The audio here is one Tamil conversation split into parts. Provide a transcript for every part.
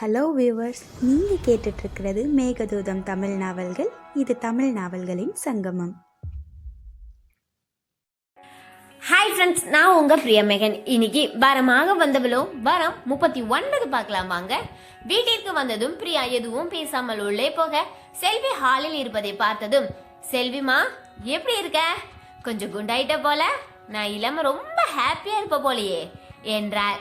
ஹலோ வியூவர்ஸ் நீங்கள் கேட்டுட்ருக்கிறது மேகதூதம் தமிழ் நாவல்கள். இது தமிழ் நாவல்களின் சங்கமம். ஹாய் ஃப்ரெண்ட்ஸ் நான் உங்க பிரியமேகன். இன்னைக்கு வரமாக வந்தவளோ வரம் முப்பத்தி ஒன்பது பார்க்கலாம் வாங்க. வீட்டிற்கு வந்ததும் பிரியா எதுவும் பேசாமல் உள்ளே போக செல்வி ஹாலில் இருப்பதை பார்த்ததும் செல்விமா எப்படி இருக்க? கொஞ்சம் குண்டாயிட்ட போல? நான் இல்லாம ரொம்ப ஹாப்பியா இருப்ப போலையே என்றார்.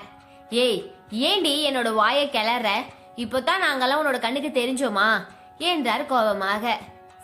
ஏய் ஏண்டி என்னோட வாயை கிளற? இப்போதான் நாங்கெல்லாம் உன்னோட கண்ணுக்கு தெரிஞ்சோமா? என்றார் கோபமாக.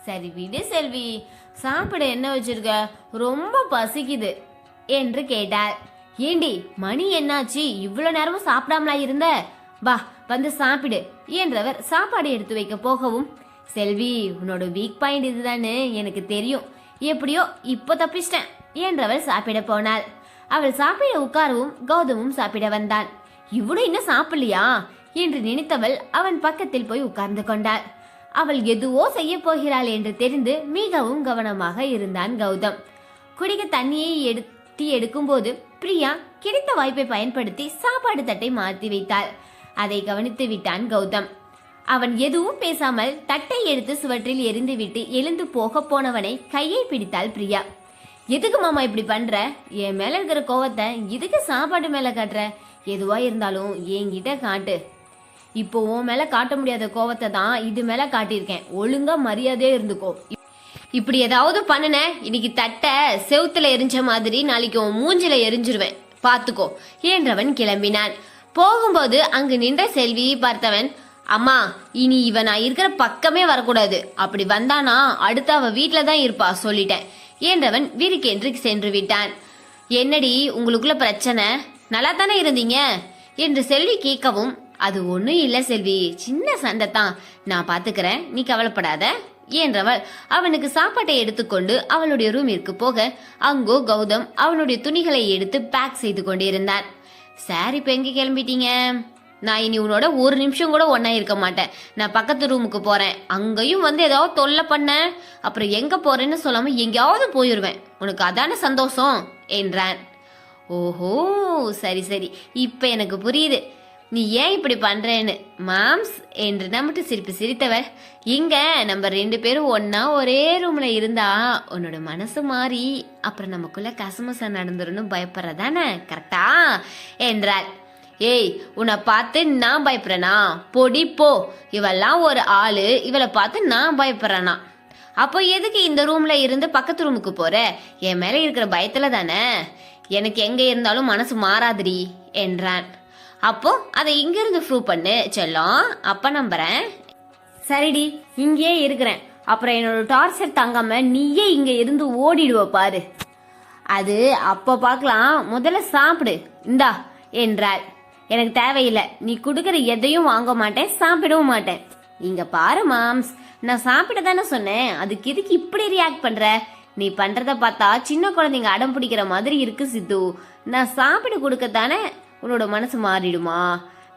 சரி விடு செல்வி சாப்பிட என்ன வச்சிருக்க? ரொம்ப பசிக்குது என்று கேட்டார். ஏண்டி மணி என்னாச்சு? இவ்வளவு நேரமும் சாப்பிடாமலா இருந்த? வா வந்து சாப்பிடு என்றவர் சாப்பாடு எடுத்து வைக்க போகவும் செல்வி உன்னோட வீக் பாயிண்ட் இதுதானே எனக்கு தெரியும். எப்படியோ இப்போ தப்பிச்சிட்டேன் என்றவர் சாப்பிட போனாள் அவள் சாப்பிட உட்காரவும் கௌதமும் சாப்பிட வந்தான் இவ்வளவு இன்னும் சாப்பிடலையா? என்று நினைத்தவள் அவன் பக்கத்தில் போய் உட்கார்ந்து கொண்டாள். அவள் எதுவோ செய்ய போகிறாள் என்று தெரிந்து மிகவும் கவனமாக இருந்தான் கௌதம். குடிக்க தண்ணியை எடுத்து எடுக்கும்போது பிரியா கிடைத்த வாய்ப்பை பயன்படுத்தி சாப்பாடு தட்டை மாற்றி வைத்தாள். அதை கவனித்து விட்டான் கௌதம். அவன் எதுவும் பேசாமல் தட்டை எடுத்து சுவற்றில் எரிந்துவிட்டு எழுந்து போக போனவனை கையை பிடித்தாள் பிரியா. எதுக்கு மாமா இப்படி பண்ற? என் மேல இருக்கிற கோவத்தை இதுக்கு சாப்பாடு மேல காட்டுற? எதுவா இருந்தாலும் என்கிட்ட காட்டு. இப்போ உன் மேல காட்ட முடியாத கோவத்தை தான் இது மேல காட்டியிருக்கேன். ஒழுங்கா மரியாதையா இருந்துக்கோ. இப்படி ஏதாவது பண்ணுன இன்னைக்கு தட்டை செவுத்துல எரிஞ்ச மாதிரி நாளைக்கு உன் மூஞ்சில எரிஞ்சிருவேன். பார்த்துக்கோ என்றவன் கிளம்பினான். போகும்போது அங்கு நின்ற செல்வியை பார்த்தவன் அம்மா இனி இவன் நான் இருக்கிற பக்கமே வரக்கூடாது. அப்படி வந்தானா அடுத்து அவ வீட்டில் தான் இருப்பா சொல்லிட்டேன். என்றவன் விரிக்கென்று சென்று விட்டான். என்னடி உங்களுக்குள்ள பிரச்சனை? நல்லா தானே இருந்தீங்க? என்று செல்வி கேட்கவும் அது ஒன்றும் இல்லை செல்வி. சின்ன சண்டை தான். நான் பாத்துக்கிறேன் நீ கவலைப்படாத என்றவள் அவனுக்கு சாப்பாட்டை எடுத்துக்கொண்டு அவளுடைய ரூமிற்கு போக அங்கோ கௌதம் அவனுடைய துணிகளை எடுத்து பேக் செய்து கொண்டிருந்தான். சார் இப்போ எங்க கிளம்பிட்டீங்க? நான் இனி உன்னோட ஒரு நிமிஷம் கூட ஒன்றா இருக்க மாட்டேன். நான் பக்கத்து ரூமுக்கு போறேன். அங்கேயும் வந்து ஏதாவது தொல்லை பண்ண அப்புறம் எங்க போறேன்னு சொல்லாம எங்கேயாவது போயிடுவேன் உனக்கு அதான சந்தோஷம்? என்றான். ஓஹோ சரி சரி. இப்போ எனக்கு புரியுது. நீ ஏன் இப்படி பண்றேன்னு? மாம்ஸ் என்று நம்மட்டு சிரிப்பு சிரித்தவர் இங்க நம்ம ரெண்டு பேரும் ஒன்னா ஒரே ரூம்ல இருந்தா உன்னோட மனசு மாறி அப்புறம் நமக்குள்ள கசமசா நடந்துருன்னு பயப்படுறதானே? கரெக்டா என்றாள். ஏய் உன்னை பார்த்து நான் பயப்படுறேனா? பொடி போ. இவெல்லாம் ஒரு ஆளு. இவளை பார்த்து நான் பயப்படுறேனா? அப்போ எதுக்கு இந்த ரூம்ல இருந்து பக்கத்து ரூமுக்கு போற? என் மேல இருக்கிற பயத்துல தானே? எனக்கு எங்க இருந்தாலும் மனசு மாறாதுடி என்றான். அப்போ அதை இங்கிருந்து ப்ரூவ் பண்ணு. செல்லம் அப்ப நம்புறேன். சரிடி இங்கேயே இருக்கிறேன். அப்புறம் என்னோட டார்ச்சர் தங்காம நீயே இங்க இருந்து ஓடிடுவ பாரு. அது அப்ப பார்க்கலாம். முதல்ல சாப்பிடு. இந்தா என்றாள். எனக்கு தேவையில்லை. நீ கொடுக்கற எதையும் வாங்க மாட்டேன் சாப்பிடவும் மாட்டேன். இங்க பாரு மாம்ஸ். நான் சாப்பிட தானே சொன்னேன். அதுக்கு எதுக்கு இப்படி ரியாக்ட் பண்ற? நீ பண்றத பார்த்தா சின்ன குழந்தைங்க அடம் பிடிக்கிற மாதிரி இருக்கு சித்து. நான் சாப்பிட கொடுக்கத்தானே உன்னோட மனசு மாறிடுமா?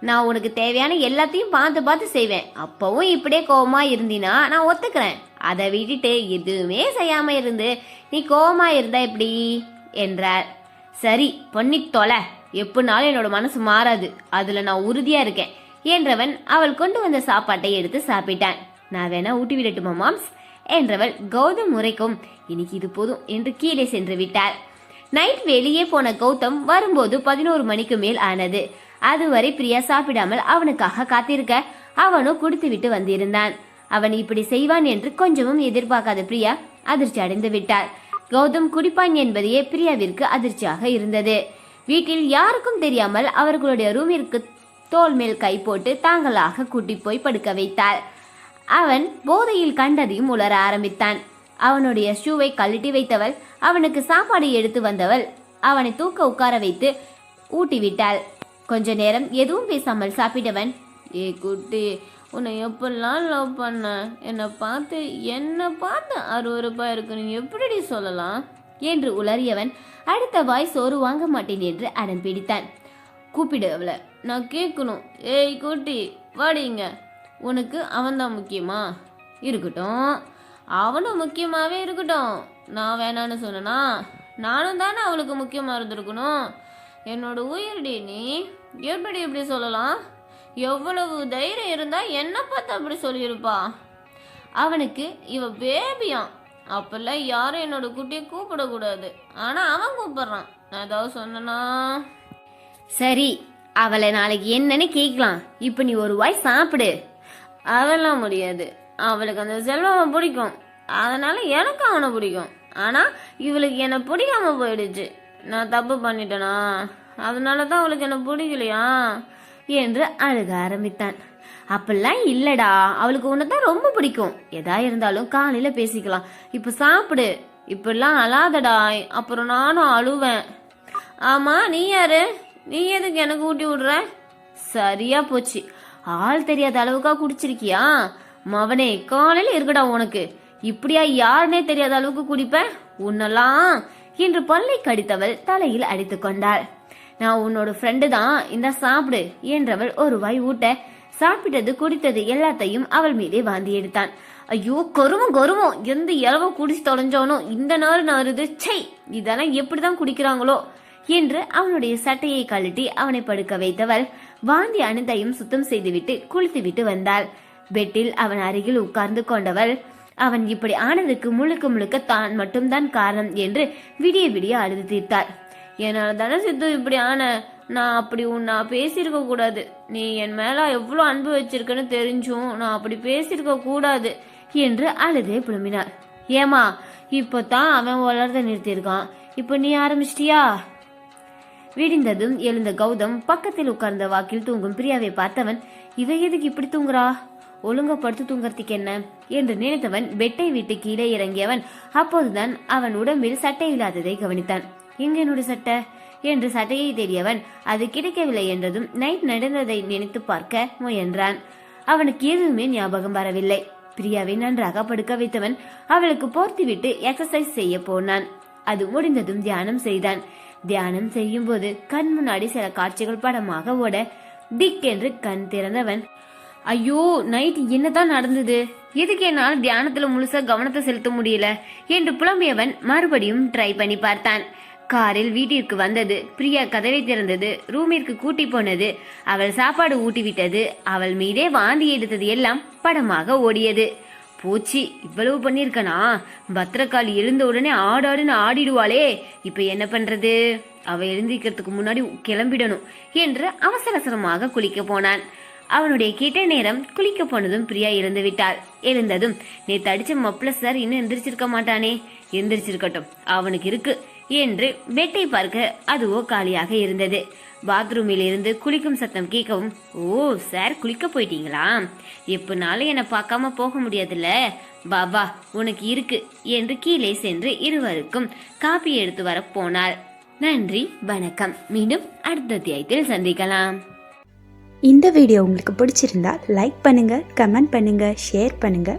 நான் உனக்கு தேவையான எல்லாத்தையும் பார்த்து பார்த்து செய்வேன். அப்பவும் இப்படியே கோபமா இருந்தினா நான் ஒத்துக்கிறேன். அதை விட்டுட்டு எதுவுமே செய்யாம இருந்து நீ கோபமா இருந்தா எப்படி? என்றார். சரி பொன்னி தொலை. எப்படினாலும் என்னோட மனசு மாறாது. அதுல நான் உறுதியா இருக்கேன். என்றவன் அவள் கொண்டு வந்த சாப்பாட்டை எடுத்து சாப்பிட்டான். நான் வேணா ஊட்டி விடட்டுமா மாம்ஸ்? என்றவள் கௌதம் முறைக்கும் இன்னைக்கு இது போதும் என்று கீழே சென்று விட்டார் நைட் வெளியே போன கௌதம் வரும்போது பதினோரு மணிக்கு மேல் ஆனது. அதுவரை பிரியா சாப்பிடாமல் அவனுக்காக காத்திருக்க அவனும் குடித்து விட்டு வந்திருந்தான். அவன் இப்படி செய்வான் என்று கொஞ்சமும் எதிர்பார்க்காத பிரியா அதிர்ச்சி அடைந்து விட்டார் கௌதம் குடிப்பான் என்பதையே பிரியாவிற்கு அதிர்ச்சியாக இருந்தது. வீட்டில் யாருக்கும் தெரியாமல் அவர்களுடைய ரூமிற்கு தோல் மேல் கை போட்டு தாங்களாக கூட்டி போய் படுக்க வைத்தாள். அவன் போதையில் கண்டதையும் உலர ஆரம்பித்தான். அவனுடைய ஷூவை கழட்டி வைத்தவள் அவனுக்கு சாப்பாடு எடுத்து வந்தவள் அவனை தூக்க உட்கார வைத்து ஊட்டி விட்டாள் கொஞ்ச நேரம் எதுவும் பேசாமல் சாப்பிட்டவன் ஏ குட்டி உன்னை எப்பெல்லாம் லவ் பண்ண? என்னை பார்த்து என்னை பார்த்து அருவருப்பா இருக்குன்னு எப்படிடி எப்படி சொல்லலாம்? என்று உளறியவன் அடுத்த வாய் சோறு வாங்க மாட்டேன் என்று அடம் பிடித்தான். கூப்பிடு அவளை. நான் கேட்கணும். ஏய் கூட்டி வாடிங்க. உனக்கு அவன்தான் முக்கியமா? இருக்கட்டும். அவனும் முக்கியமாகவே இருக்கட்டும். நான் வேணான்னு சொன்னனா? நானும் தானே அவளுக்கு முக்கியமாக இருந்திருக்கணும். என்னோட உயிர்டி நீ. எப்படி இப்படி சொல்லலாம்? எவ்வளவு தைரியம் இருந்தால் என்ன பார்த்து அப்படி சொல்லியிருப்பா. அவனுக்கு இவ பேபியான் அப்பெல்லாம் யாரும் என்னோட குட்டியை கூப்பிடக்கூடாது. ஆனா அவன் கூப்பிடுறான். நான் ஏதாவது சொன்னனா? சரி அவளை நாளைக்கு என்னன்னு கேட்கலாம். இப்போ நீ ஒரு வாய் சாப்பிடு. அதெல்லாம் முடியாது. அவளுக்கு அந்த செல்வம் பிடிக்கும். அதனால எனக்கு அவனை பிடிக்கும். ஆனா இவளுக்கு என்னை பிடிக்காம போயிடுச்சு. நான் தப்பு பண்ணிட்டேனா? அதனால தான் அவளுக்கு என்ன பிடிக்கலையா? என்று அழுக ஆரம்பித்தான். அப்படிலாம் இல்லடா. அவளுக்கு உன்னை தான் ரொம்ப பிடிக்கும். எதா இருந்தாலும் காலையில பேசிக்கலாம். இப்ப சாப்பிடு. இப்படிலாம் அழாதடா. அப்புறம் நானும் அழுவேன். ஆமா நீ யாரு? நீ எதுக்கு எனக்கு ஊட்டி விடுற? சரியா போச்சு. ஆள் தெரியாத அளவுக்கா குடிச்சிருக்கியா? மவனே காலையில இருக்கடா உனக்கு. இப்படியா யாருனே தெரியாத அளவுக்கு குடிப்பேன் உன்னெல்லாம் என்று பல்லை கடித்தவள் தலையில் அடித்து கொண்டாள். நான் உன்னோட ஃப்ரெண்டு தான். இந்த சாப்பிடு. என்றவள் ஒரு வாய் ஊட்ட சாப்பிட்டது குடித்தது எல்லாத்தையும் அவள் மீதே வாந்தி எடுத்தான். ஐயோ கருமம் கருமம் எந்த இளவோ குடிச்சு தொலைஞ்சோனோ இந்த நாறு நாறுது. சை இதெல்லாம் எப்படிதான் குடிக்கிறாங்களோ என்று அவனுடைய சட்டையை கழட்டி அவனை படுக்க வைத்தவள் வாந்தி அனைத்தையும் சுத்தம் செய்துவிட்டு குளித்துவிட்டு வந்தாள். பெட்டில் அவன் அருகில் உட்கார்ந்து கொண்டவள் அவன் இப்படி ஆனதுக்கு முழுக்க முழுக்க தான் மட்டும்தான் காரணம் என்று விடிய விடிய அழுது தீர்த்தாள். என்னால் தானே சித்து இப்படி ஆன நான் அப்படி உன் நான் பேசியிருக்க கூடாது. நீ என் மேல எவ்வளோ அன்பு வச்சிருக்கன்னு தெரிஞ்சும் நான் அப்படி பேசியிருக்க கூடாது என்று அழுதே புலம்பினார் ஏமா இப்போ தான் அவன் வளர்த்த நிறுத்தியிருக்கான். இப்போ நீ ஆரம்பிச்சிட்டியா? விடிந்ததும் எழுந்த கௌதம் பக்கத்தில் உட்கார்ந்த வாக்கில் தூங்கும் பிரியாவை பார்த்தவன் இவ எதுக்கு இப்படி தூங்குறா? ஒழுங்கா படுத்து என்ன? என்று நினைத்தவன் பெட்டை விட்டு கீழே இறங்கியவன் அப்போதுதான் அவன் உடம்பில் சட்டை இல்லாததை கவனித்தான். எங்க என்னோட சட்டை? என்று சட்டையை தெரியவன் அது கிடைக்கவில்லை என்றதும் நைட் நடந்ததை நினைத்து பார்க்க முயன்றான். அவனுக்கு எதுவுமே ஞாபகம் வரவில்லை. பிரியாவை நன்றாக படுக்க வைத்தவன் அவளுக்கு போர்த்திவிட்டு எக்ஸசைஸ் செய்ய போனான். அது முடிந்ததும் தியானம் செய்தான். தியானம் செய்யும் போது கண் முன்னாடி சில காட்சிகள் படமாக ஓட திக் என்று கண் திறந்தவன் ஐயோ நைட் என்னதான் நடந்தது? எதுக்கு என்னால் தியானத்துல முழுசா கவனத்தை செலுத்த முடியல? என்று புலம்பியவன் மறுபடியும் ட்ரை பண்ணி பார்த்தான். காரில் வீட்டிற்கு வந்தது. பிரியா கதவை திறந்தது. ரூமிற்கு கூட்டி போனது. அவள் சாப்பாடு ஊட்டிவிட்டது. அவள் மீதே வாந்தி எடுத்தது எல்லாம் படமாக ஓடியது. போச்சு இவ்வளவு பண்ணிருக்கனா பத்திரக்காளி எழுந்த உடனே ஆடாடுன்னு ஆடிடுவாளே. இப்ப என்ன பண்றது? அவ எழுந்திருக்கிறதுக்கு முன்னாடி கிளம்பிடணும் என்று அவசர அவசரமாக குளிக்க போனான். அவனுடைய கிட்ட நேரம் குளிக்க போனதும் பிரியா இறந்து விட்டாள். எழுந்ததும் நேற்று அடிச்ச மப்ள சார் இன்னும் எந்திரிச்சிருக்க மாட்டானே. எந்திரிச்சிருக்கட்டும். அவனுக்கு இருக்கு. என்று வெட்டை பார்க்க அதுவோ காலியாக இருந்தது. பாத்ரூமில் இருந்து குளிக்கும் சத்தம் கேட்கவும் ஓ சார் குளிக்க போயிட்டீங்களா? எப்பனாலும் என்னை பார்க்காம போக முடியாதுல்ல? பாபா உனக்கு இருக்கு என்று கீழே சென்று இருவருக்கும் காப்பி எடுத்து வர போனார். நன்றி வணக்கம். மீண்டும் அடுத்த அத்தியாயத்தில் சந்திக்கலாம். இந்த வீடியோ உங்களுக்கு பிடிச்சிருந்தா லைக் பண்ணுங்க கமெண்ட் பண்ணுங்க ஷேர் பண்ணுங்க.